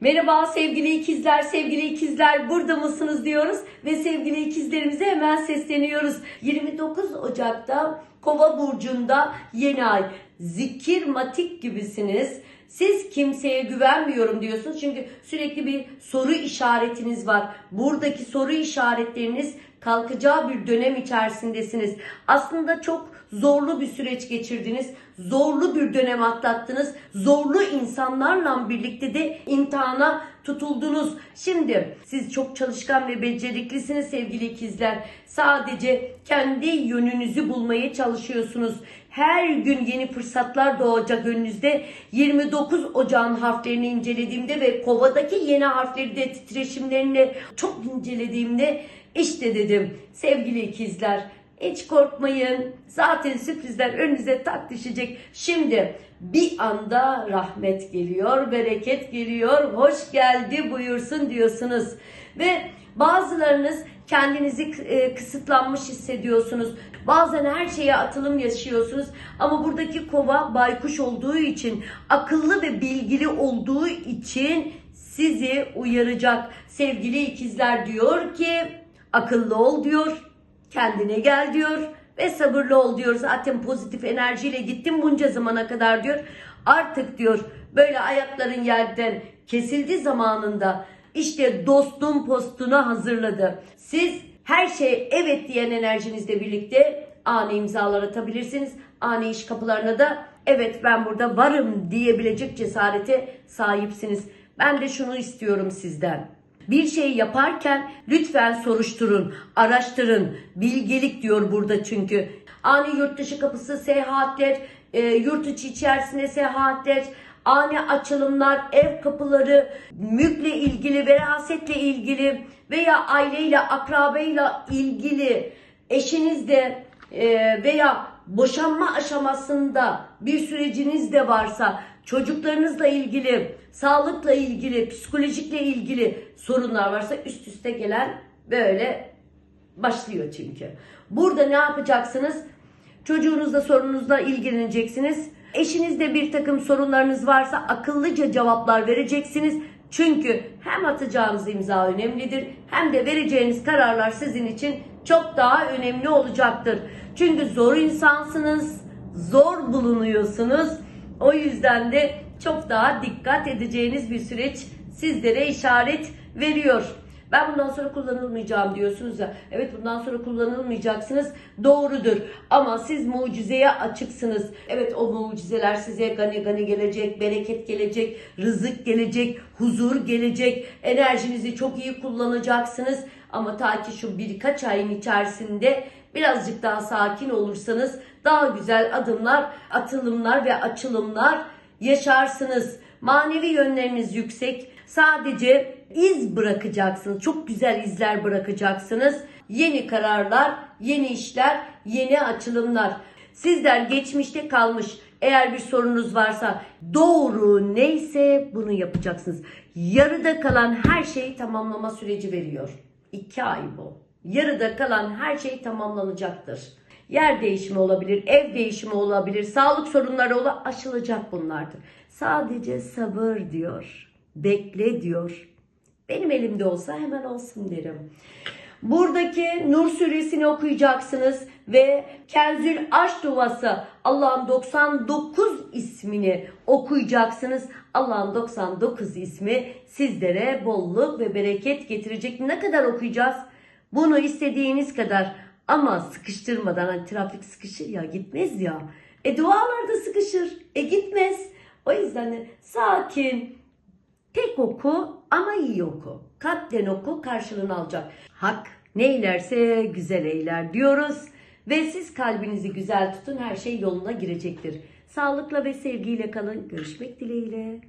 Merhaba sevgili ikizler, sevgili ikizler burada mısınız diyoruz ve sevgili ikizlerimize hemen sesleniyoruz. 29 Ocak'ta Kova burcunda yeni ay. Zikir matik gibisiniz. Siz kimseye güvenmiyorum diyorsunuz çünkü sürekli bir soru işaretiniz var. Buradaki soru işaretleriniz kalkacağı bir dönem içerisindesiniz. Aslında çok zorlu bir süreç geçirdiniz. Zorlu bir dönem atlattınız. Zorlu insanlarla birlikte de imtihana tutuldunuz. Şimdi siz çok çalışkan ve beceriklisiniz sevgili ikizler. Sadece kendi yönünüzü bulmaya çalışıyorsunuz. Her gün yeni fırsatlar doğacak önünüzde. 29 Ocağın harflerini incelediğimde ve kovadaki yeni harfleri de titreşimlerini çok incelediğimde işte dedim sevgili ikizler hiç korkmayın. Zaten sürprizler önünüze tak düşecek. Şimdi bir anda rahmet geliyor, bereket geliyor, hoş geldi buyursun diyorsunuz. Ve bazılarınız kendinizi e, kısıtlanmış hissediyorsunuz. Bazen her şeye atılım yaşıyorsunuz. Ama buradaki kova baykuş olduğu için, akıllı ve bilgili olduğu için sizi uyaracak. Sevgili ikizler diyor ki akıllı ol diyor kendine gel diyor ve sabırlı ol diyor. Zaten pozitif enerjiyle gittim bunca zamana kadar diyor. Artık diyor böyle ayakların yerden kesildi zamanında işte dostum postunu hazırladı. Siz her şeye evet diyen enerjinizle birlikte ani imzalar atabilirsiniz. Ani iş kapılarına da evet ben burada varım diyebilecek cesarete sahipsiniz. Ben de şunu istiyorum sizden. Bir şey yaparken lütfen soruşturun, araştırın. Bilgelik diyor burada çünkü. Ani yurt dışı kapısı seyahatler, e, yurt içi içerisinde seyahatler, ani açılımlar, ev kapıları, mülkle ilgili, verasetle ilgili veya aileyle, akrabayla ilgili eşinizde e, veya boşanma aşamasında bir süreciniz de varsa çocuklarınızla ilgili, sağlıkla ilgili, psikolojikle ilgili sorunlar varsa üst üste gelen böyle başlıyor çünkü. Burada ne yapacaksınız? Çocuğunuzla sorununuzla ilgileneceksiniz. Eşinizde bir takım sorunlarınız varsa akıllıca cevaplar vereceksiniz. Çünkü hem atacağınız imza önemlidir hem de vereceğiniz kararlar sizin için çok daha önemli olacaktır. Çünkü zor insansınız, zor bulunuyorsunuz. O yüzden de çok daha dikkat edeceğiniz bir süreç sizlere işaret veriyor. Ben bundan sonra kullanılmayacağım diyorsunuz ya. Evet bundan sonra kullanılmayacaksınız. Doğrudur. Ama siz mucizeye açıksınız. Evet o mucizeler size gani gani gelecek, bereket gelecek, rızık gelecek, huzur gelecek. Enerjinizi çok iyi kullanacaksınız. Ama ta ki şu birkaç ayın içerisinde birazcık daha sakin olursanız daha güzel adımlar, atılımlar ve açılımlar yaşarsınız. Manevi yönleriniz yüksek. Sadece iz bırakacaksınız. Çok güzel izler bırakacaksınız. Yeni kararlar, yeni işler, yeni açılımlar. Sizler geçmişte kalmış eğer bir sorunuz varsa doğru neyse bunu yapacaksınız. Yarıda kalan her şeyi tamamlama süreci veriyor. İki ay bu. Yarıda kalan her şey tamamlanacaktır. Yer değişimi olabilir, ev değişimi olabilir, sağlık sorunları ola aşılacak bunlardır. Sadece sabır diyor. Bekle diyor. Benim elimde olsa hemen olsun derim. Buradaki Nur suresini okuyacaksınız ve Kenzül Aşk Duvası Allah'ın 99 ismini okuyacaksınız. Allah'ın 99 ismi sizlere bolluk ve bereket getirecek. Ne kadar okuyacağız? Bunu istediğiniz kadar ama sıkıştırmadan hani trafik sıkışır ya gitmez ya. E dualar da sıkışır. E gitmez. O yüzden de sakin, tek oku ama iyi oku. Kalpten oku karşılığını alacak. Hak neylerse güzel eyler diyoruz. Ve siz kalbinizi güzel tutun her şey yoluna girecektir. Sağlıkla ve sevgiyle kalın. Görüşmek dileğiyle.